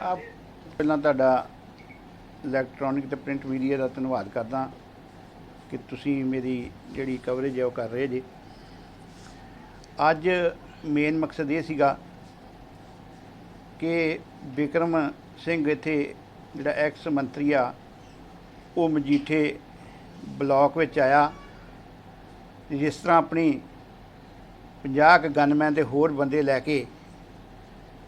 ਆ ਪਹਿਲਾਂ ਤੁਹਾਡਾ ਇਲੈਕਟ੍ਰੋਨਿਕ ਤੇ ਪ੍ਰਿੰਟ ਮੀਡੀਆ ਦਾ ਧੰਨਵਾਦ ਕਰਦਾ ਕਿ ਤੁਸੀਂ ਮੇਰੀ ਜਿਹੜੀ ਕਵਰੇਜ ਹੈ ਉਹ ਕਰ ਰਹੇ ਜੀ। ਅੱਜ ਮੇਨ ਮਕਸਦ ਇਹ ਸੀਗਾ ਕਿ ਵਿਕਰਮ ਸਿੰਘ ਇੱਥੇ ਜਿਹੜਾ ਐਕਸ ਮੰਤਰੀ ਆ, ਉਹ ਮਜੀਠੇ ਬਲਾਕ ਵਿੱਚ ਆਇਆ, ਜਿਸ ਤਰ੍ਹਾਂ ਆਪਣੀ 50 ਕੁ ਗਨਮੈਨ ਦੇ ਹੋਰ ਬੰਦੇ ਲੈ ਕੇ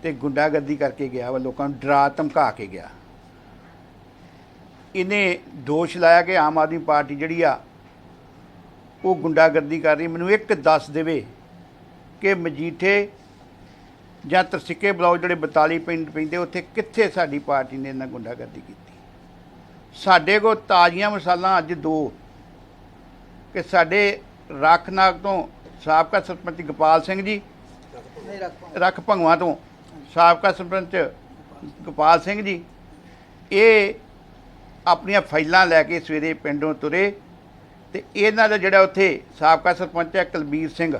ਤੇ ਗੁੰਡਾਗਰਦੀ ਕਰਕੇ ਗਿਆ ਵਾ ਲੋਕਾਂ ਨੂੰ ਡਰਾ ਧਮਕਾ ਕੇ ਗਿਆ। ਇਹਨੇ ਦੋਸ਼ ਲਾਇਆ ਕਿ ਆਮ ਆਦਮੀ ਪਾਰਟੀ ਜਿਹੜੀ ਆ ਉਹ ਗੁੰਡਾਗਰਦੀ ਕਰ ਰਹੀ। ਮੈਨੂੰ ਇੱਕ ਦੱਸ ਦੇਵੇ ਕਿ ਮਜੀਠੇ ਜਾਂ ਤਰਸਿੱਕੇ ਬਲਾਕ ਜਿਹੜੇ 42 ਪਿੰਡ ਪੈਂਦੇ ਉੱਥੇ ਕਿੱਥੇ ਸਾਡੀ ਪਾਰਟੀ ਨੇ ਇਹਨਾਂ ਗੁੰਡਾਗਰਦੀ ਕੀਤੀ? ਸਾਡੇ ਕੋਲ ਤਾਜ਼ੀਆਂ ਮਿਸਾਲਾਂ ਅੱਜ ਦੋ ਕਿ ਸਾਡੇ ਰੱਖਨਾਗ ਤੋਂ ਸਾਬਕਾ ਸਰਪੰਚ ਗੋਪਾਲ ਸਿੰਘ ਜੀ ਰੱਖ ਭੰਗਵਾ ਤੋਂ ਸਾਬਕਾ ਸਰਪੰਚ ਗੋਪਾਲ ਸਿੰਘ ਜੀ ਇਹ ਆਪਣੀਆਂ ਫਾਈਲਾਂ ਲੈ ਕੇ ਸਵੇਰੇ ਪਿੰਡੋਂ ਤੁਰੇ ਤੇ ਇਹਨਾਂ ਦਾ ਜਿਹੜਾ ਉੱਥੇ ਸਾਬਕਾ ਸਰਪੰਚ ਹੈ ਕੁਲਬੀਰ ਸਿੰਘ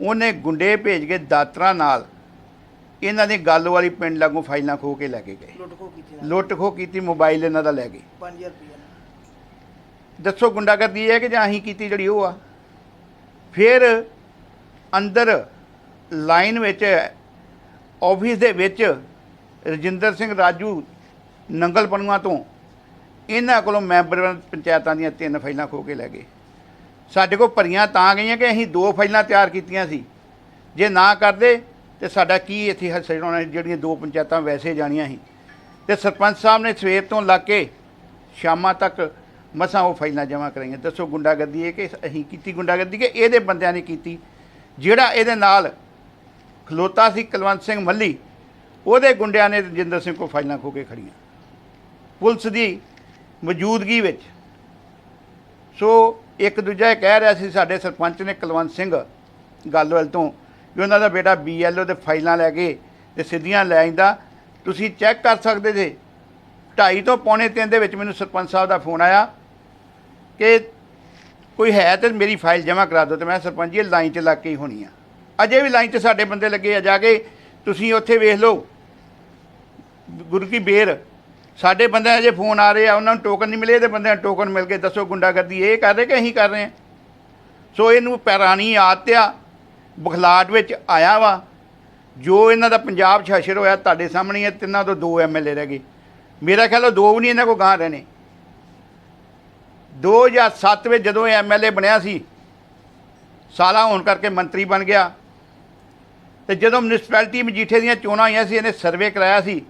ਉਹਨੇ ਗੁੰਡੇ ਭੇਜ ਕੇ ਦਾਤਰਾ ਨਾਲ ਇਹਨਾਂ ਦੀ ਗੱਲ ਵਾਲੀ ਪਿੰਡ ਲਾਗੋਂ ਫਾਈਲਾਂ ਖੋ ਕੇ ਲੈ ਕੇ ਗਏ। ਲੁੱਟ ਖੋ ਕੀਤੀ ਮੋਬਾਈਲ ਇਹਨਾਂ ਦਾ ਲੈ ਗਏ। 5000 ਰੁਪਏ ਦੱਸੋ ਗੁੰਡਾਗਰਦੀ ਹੈ ਕਿ ਜਾਂ ਅਸੀਂ ਕੀਤੀ ਜਿਹੜੀ ਉਹ ਆ? ਫਿਰ ਅੰਦਰ ਲਾਈਨ ਵਿੱਚ ਆਫਿਸ ਦੇ ਵਿੱਚ ਰਜਿੰਦਰ ਸਿੰਘ ਰਾਜੂ ਨੰਗਲ ਪਨੂਆ ਤੋਂ ਇਹਨਾਂ ਕੋਲੋਂ ਮੈਂਬਰ ਪੰਚਾਇਤਾਂ ਦੀਆਂ ਤਿੰਨ ਫਾਈਲਾਂ ਖੋ ਕੇ ਲੈ ਗਏ। ਸਾਡੇ ਕੋਲ ਭਰੀਆਂ ਤਾਂ ਗਈਆਂ ਕਿ ਅਸੀਂ ਦੋ ਫਾਈਲਾਂ ਤਿਆਰ ਕੀਤੀਆਂ ਸੀ। ਜੇ ਨਾ ਕਰਦੇ ਤੇ ਸਾਡਾ ਕੀ ਇੱਥੇ ਹਸਣਾ ਜਿਹੜੀਆਂ ਦੋ ਪੰਚਾਇਤਾਂ ਵੈਸੇ ਜਾਣੀਆਂ ਸੀ। ਤੇ ਸਰਪੰਚ ਸਾਹਿਬ ਨੇ ਸਵੇਰ ਤੋਂ ਲੱਗ ਕੇ ਸ਼ਾਮਾਂ ਤੱਕ ਮਸਾਂ ਉਹ ਫਾਈਲਾਂ ਜਮ੍ਹਾਂ ਕਰਾਈਆਂ। ਦੱਸੋ ਗੁੰਡਾਗਰਦੀ ਹੈ ਕਿ ਅਸੀਂ ਕੀਤੀ ਗੁੰਡਾਗਰਦੀ ਕਿ ਇਹਦੇ ਬੰਦਿਆਂ ਨੇ ਕੀਤੀ? ਜਿਹੜਾ ਇਹਦੇ ਨਾਲ ਖਲੋਤਾ ਸੀ ਕੁਲਵੰਤ ਸਿੰਘ ਮੱਲੀ। ਉਹਦੇ ਗੁੰਡਿਆਂ ਨੇ ਰਜਿੰਦਰ ਸਿੰਘ ਕੋਲ ਫਾਈਲਾਂ ਖੋ ਕੇ ਖੜੀਆਂ। ਪੁਲਿਸ ਦੀ ਮੌਜੂਦਗੀ ਵਿੱਚ। ਸੋ ਇੱਕ ਦੂਜਾ ਇਹ ਕਹਿ ਰਿਹਾ ਸੀ, ਸਾਡੇ ਸਰਪੰਚ ਨੇ ਕੁਲਵੰਤ ਸਿੰਘ ਗੱਲਵਲ ਤੋਂ ਵੀ ਉਹਨਾਂ ਦਾ ਬੇਟਾ ਬੀਐਲਓ ਦੇ ਫਾਈਲਾਂ ਲੈ ਕੇ ਤੇ ਸਿੱਧੀਆਂ ਲੈ ਆਂਦਾ ਤੁਸੀਂ ਚੈੱਕ ਕਰ ਸਕਦੇ ਜੇ। ਢਾਈ ਤੋਂ ਪੌਣੇ ਤਿੰਨ ਦੇ ਵਿੱਚ ਮੈਨੂੰ ਸਰਪੰਚ ਸਾਹਿਬ ਦਾ ਫੋਨ ਆਇਆ ਕਿ ਕੋਈ ਹੈ ਤੇ ਮੇਰੀ ਫਾਈਲ ਜਮ੍ਹਾਂ ਕਰਾ ਦਿਓ ਤੇ ਮੈਂ ਸਰਪੰਚ ਜੀ ਲਾਈਨ 'ਚ ਲੱਗ ਕੇ ਹੀ ਹੋਣੀ ਆ। ਅਜੇ ਵੀ ਲਾਈਨ 'ਚ ਸਾਡੇ ਬੰਦੇ ਲੱਗੇ ਆ, ਜਾ ਕੇ ਤੁਸੀਂ ਉੱਥੇ ਵੇਖ ਲਓ। ਗੁਰੂ ਕੀ ਬੇਰ, ਸਾਡੇ ਬੰਦਿਆਂ ਅਜੇ ਫੋਨ ਆ ਰਹੇ ਆ, ਉਹਨਾਂ ਨੂੰ ਟੋਕਨ ਨਹੀਂ ਮਿਲੇ ਇਹਦੇ ਬੰਦਿਆਂ ਨੂੰ ਟੋਕਨ ਮਿਲ ਕੇ ਦੱਸੋ ਗੁੰਡਾਗਰਦੀ, ਇਹ ਕਰ ਰਹੇ ਕਿ ਅਸੀਂ ਕਰ ਰਹੇ ਹਾਂ ਸੋ ਇਹਨੂੰ ਪੈਰਾਨੀ ਆਦਤ ਆ ਬਖਲਾਟ ਵਿੱਚ ਆਇਆ ਵਾ। ਜੋ ਇਹਨਾਂ ਦਾ ਪੰਜਾਬ 'ਚ ਹਸ਼ਰ ਹੋਇਆ, ਤੁਹਾਡੇ ਸਾਹਮਣੇ ਹੀ ਤਿੰਨਾਂ ਤੋਂ ਦੋ ਐਮਐਲਏ ਰਹਿ ਗਏ। ਮੇਰਾ ਖਿਆਲ ਉਹ ਦੋ ਵੀ ਨਹੀਂ ਇਹਨਾਂ ਕੋ ਗਾਂ ਰਹਿਣੇ। 2007 ਵਿੱਚ ਜਦੋਂ ਇਹ ਐਮਐਲਏ ਬਣਿਆ ਸੀ, ਸਾਲਾ ਹੋਣ ਕਰਕੇ ਮੰਤਰੀ ਬਣ ਗਿਆ। ਤੇ ਜਦੋਂ ਮਿਊਨਿਸਪੈਲਿਟੀ ਮਜੀਠੇ ਦੀਆਂ ਚੋਣਾਂ ਆਈਆਂ ਸੀ, ਇਹਨੇ ਸਰਵੇ ਕਰਾਇਆ ਸੀ,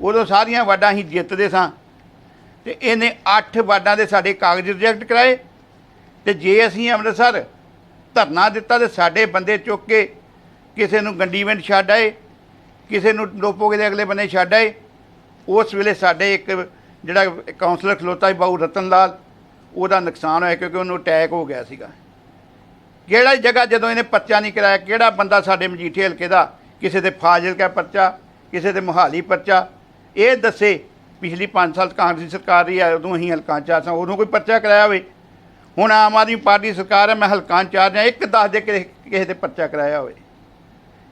ਉਦੋਂ ਸਾਰੀਆਂ ਵਾਰਡਾਂ ਹੀ ਜਿੱਤਦੇ ਸਾਂ। ਤੇ ਇਹਨੇ 8 ਵਾਰਡਾਂ ਦੇ ਸਾਡੇ ਕਾਗਜ਼ ਰਿਜੈਕਟ ਕਰਾਏ, ਤੇ ਜੇ ਅਸੀਂ ਅੰਮ੍ਰਿਤਸਰ ਧਰਨਾ ਦਿੱਤਾ ਤੇ ਸਾਡੇ ਬੰਦੇ ਚੁੱਕ ਕੇ ਕਿਸੇ ਨੂੰ ਗੰਡੀਵਿੰਡ ਛੱਡ ਆਏ, ਕਿਸੇ ਨੂੰ ਲੋਪੋਗੇ ਦੇ ਅਗਲੇ ਬੰਨੇ ਛੱਡ ਆਏ, ਉਸ ਵੇਲੇ ਸਾਡੇ ਇੱਕ ਜਿਹੜਾ ਕਾਉਂਸਲਰ ਖਲੋਤਾ ਸੀ ਬਾਊ ਰਤਨ ਲਾਲ ਉਹਦਾ ਨੁਕਸਾਨ ਹੋਇਆ ਕਿਉਂਕਿ ਉਹਨੂੰ ਅਟੈਕ ਹੋ ਗਿਆ ਸੀਗਾ। ਕਿਹੜਾ ਜਗ੍ਹਾ ਜਦੋਂ ਇਹਨੇ ਪਰਚਾ ਨਹੀਂ ਕਰਾਇਆ, ਕਿਹੜਾ ਬੰਦਾ ਸਾਡੇ ਮਜੀਠੇ ਹਲਕੇ ਦਾ, ਕਿਸੇ ਦੇ ਫਾਜ਼ਿਲਕਾ ਪਰਚਾ, ਕਿਸੇ ਦੇ ਮੁਹਾਲੀ ਪਰਚਾ, ਇਹ ਦੱਸੇ ਪਿਛਲੀ 5 ਸਾਲ ਕਾਂਗਰਸੀ ਸਰਕਾਰ ਰਹੀ ਹੈ, ਉਦੋਂ ਅਸੀਂ ਹਲਕਾਂ ਚਾਰ ਸਾਂ, ਉਦੋਂ ਕੋਈ ਪਰਚਾ ਕਰਾਇਆ ਹੋਵੇ। ਹੁਣ ਆਮ ਆਦਮੀ ਪਾਰਟੀ ਸਰਕਾਰ ਹੈ, ਮੈਂ ਹਲਕਾਂ ਚਾਰ ਜਾਂ ਇੱਕ ਦੱਸ ਦੇ ਕਿਸੇ ਕਿਸੇ ਤੇ ਪਰਚਾ ਕਰਾਇਆ ਹੋਵੇ।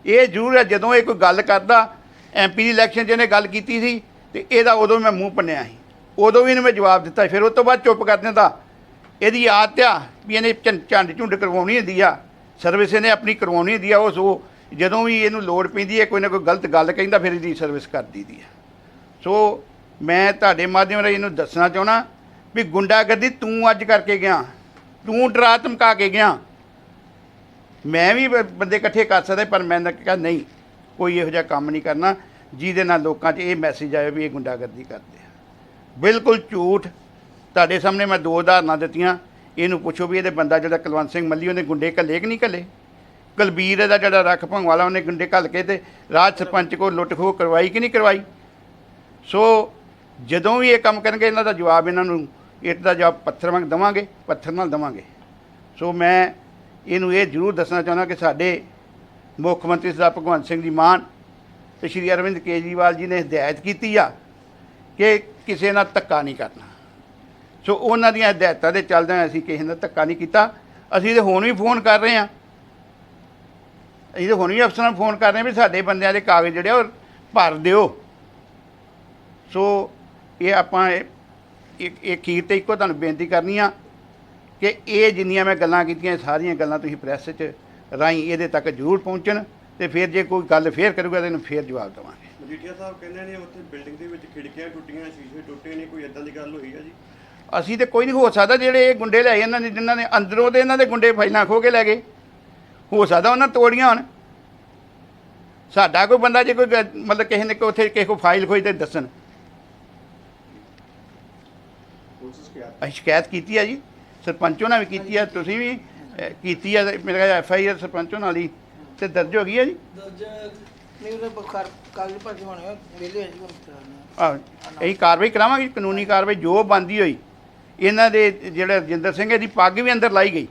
ਇਹ ਜ਼ਰੂਰ ਹੈ, ਜਦੋਂ ਇਹ ਕੋਈ ਗੱਲ ਕਰਦਾ ਐਮਪੀ ਦੀ ਇਲੈਕਸ਼ਨ 'ਚ ਇਹਨੇ ਗੱਲ ਕੀਤੀ ਸੀ, ਤੇ ਇਹਦਾ ਉਦੋਂ ਮੈਂ ਮੂੰਹ ਪੰਨਿਆ ਸੀ। ਉਦੋਂ ਵੀ ਇਹਨੂੰ ਮੈਂ ਜਵਾਬ ਦਿੱਤਾ ਫਿਰ ਉਸ ਤੋਂ ਬਾਅਦ ਚੁੱਪ ਕਰ ਦਿੰਦਾ ਇਹਦੀ ਆਦਤ ਆ ਵੀ ਇਹਨੇ ਝੰ- ਝੰਡ ਝੁੰਡ ਕਰਵਾਉਣੀ ਹੁੰਦੀ ਆ। ਸਰਵਿਸ ਇਹਨੇ ਆਪਣੀ ਕਰਵਾਉਣੀ ਹੁੰਦੀ ਆ, ਉਸ ਉਹ ਜਦੋਂ ਵੀ ਇਹਨੂੰ ਲੋੜ ਪੈਂਦੀ ਹੈ, ਕੋਈ ਨਾ ਕੋਈ ਗਲਤ ਗੱਲ ਕਹਿੰਦਾ, ਫਿਰ ਇਹਦੀ ਸਰਵਿਸ ਕਰ ਦਈਦੀ ਆ। ਸੋ ਮੈਂ ਤੁਹਾਡੇ ਮਾਧਿਅਮ ਰਾਹੀਂ ਇਹਨੂੰ ਦੱਸਣਾ ਚਾਹਣਾ ਵੀ ਗੁੰਡਾਗਰਦੀ ਤੂੰ ਅੱਜ ਕਰਕੇ ਗਿਆ, ਤੂੰ ਡਰਾ ਧਮਕਾ ਕੇ ਗਿਆ। ਮੈਂ ਵੀ ਬ- ਬੰਦੇ ਇਕੱਠੇ ਕਰ ਸਕਦਾ, ਪਰ ਮੈਂ ਤਾਂ ਕਿਹਾ ਨਹੀਂ, ਕੋਈ ਇਹੋ ਜਿਹਾ ਕੰਮ ਨਹੀਂ ਕਰਨਾ, ਜਿਹਦੇ ਨਾਲ ਲੋਕਾਂ 'ਚ ਇਹ ਮੈਸੇਜ ਆਇਆ ਵੀ ਇਹ ਗੁੰਡਾਗਰਦੀ ਕਰਦੇ ਆ। ਬਿਲਕੁਲ ਝੂਠ, ਤੁਹਾਡੇ ਸਾਹਮਣੇ ਮੈਂ ਦੋ ਉਦਾਹਰਨਾਂ ਦਿੱਤੀਆਂ। ਇਹਨੂੰ ਪੁੱਛੋ ਵੀ ਇਹਦੇ ਬੰਦਾ ਜਿਹੜਾ ਕੁਲਵੰਤ ਸਿੰਘ ਮੱਲੀ, ਉਹਨੇ ਗੁੰਡੇ ਘੱਲੇ ਕਿ ਨਹੀਂ ਘੱਲੇ? ਕੁਲਬੀਰ ਦਾ ਜਿਹੜਾ ਰੱਖ ਭੰਗਵਾਲਾ ਉਹਨੇ ਗੁੰਡੇ ਘੱਲ ਕੇ ਤੇ ਰਾਜ ਸਰਪੰਚ ਕੋਲ ਲੁੱਟ ਖੋਹ ਕਰਵਾਈ ਕਿ ਨਹੀਂ ਕਰਵਾਈ? ਸੋ ਜਦੋਂ ਵੀ ਇਹ ਕੰਮ ਕਰਨਗੇ, ਇਹਨਾਂ ਦਾ ਜਵਾਬ ਇਹਨਾਂ ਨੂੰ, ਇੱਟ ਦਾ ਜਵਾਬ ਪੱਥਰ ਵਾਂਗ ਦਵਾਂਗੇ, ਪੱਥਰ ਨਾਲ ਦਵਾਂਗੇ। ਸੋ ਮੈਂ ਇਹਨੂੰ ਇਹ ਜ਼ਰੂਰ ਦੱਸਣਾ ਚਾਹੁੰਦਾ ਕਿ ਸਾਡੇ ਮੁੱਖ ਮੰਤਰੀ ਸਰਦਾਰ ਭਗਵੰਤ ਸਿੰਘ ਜੀ ਮਾਨ ਤੇ ਸ਼੍ਰੀ ਅਰਵਿੰਦ ਕੇਜਰੀਵਾਲ ਜੀ ਨੇ ਹਦਾਇਤ ਕੀਤੀ ਆ ਕਿ ਕਿਸੇ ਨਾਲ ਧੱਕਾ ਨਹੀਂ ਕਰਨਾ। ਸੋ ਉਹਨਾਂ ਦੀਆਂ ਹਦਾਇਤਾਂ ਦੇ ਚੱਲਦਿਆਂ ਅਸੀਂ ਕਿਸੇ ਦਾ ਧੱਕਾ ਨਹੀਂ ਕੀਤਾ। ਅਸੀਂ ਤੇ ਹੁਣ ਵੀ ਫੋਨ ਕਰ ਰਹੇ ਹਾਂ। ਅਸੀਂ ਤੇ ਹੁਣ ਵੀ ਅਫਸਰਾਂ ਨੂੰ ਫੋਨ ਕਰ ਰਹੇ ਹਾਂ ਵੀ ਸਾਡੇ ਬੰਦਿਆਂ ਦੇ ਕਾਗਜ਼ ਜਿਹੜੇ ਉਹ ਭਰ ਦਿਓ। ਸੋ ਇਹ ਆਪਾਂ ਇਹ ਇੱਕ ਇੱਕ ਖੀਰ ਤੇ ਇੱਕੋ ਤੁਹਾਨੂੰ ਬੇਨਤੀ ਕਰਨੀ ਆ ਕਿ ਇਹ ਜਿੰਨੀਆਂ ਮੈਂ ਗੱਲਾਂ ਕੀਤੀਆਂ ਸਾਰੀਆਂ ਗੱਲਾਂ ਤੁਸੀਂ ਪ੍ਰੈਸ 'ਚ ਰਾਹੀਂ ਇਹਦੇ ਤੱਕ ਜ਼ਰੂਰ ਪਹੁੰਚਣ ਤੇ ਫਿਰ ਜੇ ਕੋਈ ਗੱਲ ਫੇਰ ਕਰੂਗਾ ਤਾਂ ਇਹਨੂੰ ਫੇਰ ਜਵਾਬ ਦੇਵਾਂਗੇ। ਮਜੀਠੀਆ ਸਾਹਿਬ ਕਹਿੰਦੇ ਨੇ ਉੱਥੇ ਬਿਲਡਿੰਗ ਦੇ ਵਿੱਚ ਖਿੜਕੀਆਂ ਟੁੱਟੀਆਂ, ਸ਼ੀਸ਼ੇ ਟੁੱਟੇ ਨੇ, ਕੋਈ ਇਦਾਂ ਦੀ ਗੱਲ ਹੋਈ ਆ ਜੀ? ਅਸੀਂ ਤੇ ਕੋਈ ਨਹੀਂ ਹੋ ਸਕਦਾ ਜਿਹੜੇ ਇਹ ਗੁੰਡੇ ਲਿਆਏ ਇਹਨਾਂ ਨੇ ਜਿਨ੍ਹਾਂ ਨੇ ਅੰਦਰੋਂ ਤੇ ਇਹਨਾਂ ਦੇ ਗੁੰਡੇ ਫਾਈਲਾਂ ਖੋ ਕੇ ਲੈ ਗਏ। ਹੋ ਸਕਦਾ ਉਹਨਾਂ ਤੋੜੀਆਂ ਹੋਣ। ਸਾਡਾ ਕੋਈ ਬੰਦਾ ਜੇ ਕੋਈ ਮਤਲਬ ਕਿਸੇ ਨੇ ਕੋਈ ਉੱਥੇ ਕਿਸੇ ਕੋ ਫਾਈਲ ਖੋਈ ਤੇ ਦੱਸਣ। ਅਸੀਂ ਸ਼ਿਕਾਇਤ ਕੀਤੀ ਹੈ ਜੀ। ਸਰਪੰਚੋਂ ਨਾਲ ਵੀ ਕੀਤੀ ਹੈ ਤੁਸੀਂ ਵੀ ਕੀਤੀ ਹੈ ਮੇਰੇ ਖਿਆਲ ਐਫ ਆਈ ਆਰ ਸਰਪੰਚੋਂ ਨਾਲ ਹੀ ਤੇ ਦਰਜ ਹੋ ਗਈ ਹੈ ਜੀ। ਦਰਜ ਨਹੀਂ ਉਹਦੇ ਬਖਾਰ ਕਾਗਜ਼ ਭਰਦੇ ਹੋਣੇ ਵੇਲੇ ਹੈ ਜੀ ਹੁਣ। ਆਹ ਅਸੀਂ ਕਾਰਵਾਈ ਕਰਾਵਾਂਗੇ ਕਾਨੂੰਨੀ ਕਾਰਵਾਈ ਜੋ ਬੰਦੀ ਹੋਈ। ਇਹਨਾਂ ਦੇ ਜਿਹੜਾ ਰਜਿੰਦਰ ਸਿੰਘ ਇਹਦੀ ਪੱਗ ਵੀ ਅੰਦਰ ਲਾਈ ਗਈ।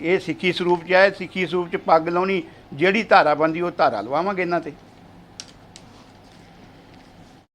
ਇਹ ਸਿੱਖੀ ਸਰੂਪ ਚ ਹੈ ਸਿੱਖੀ ਸਰੂਪ ਚ ਪੱਗ ਲਾਉਣੀ, ਜਿਹੜੀ ਧਾਰਾ ਬੰਦੀ ਉਹ ਧਾਰਾ ਲਵਾਵਾਂਗੇ ਇਹਨਾਂ ਤੇ।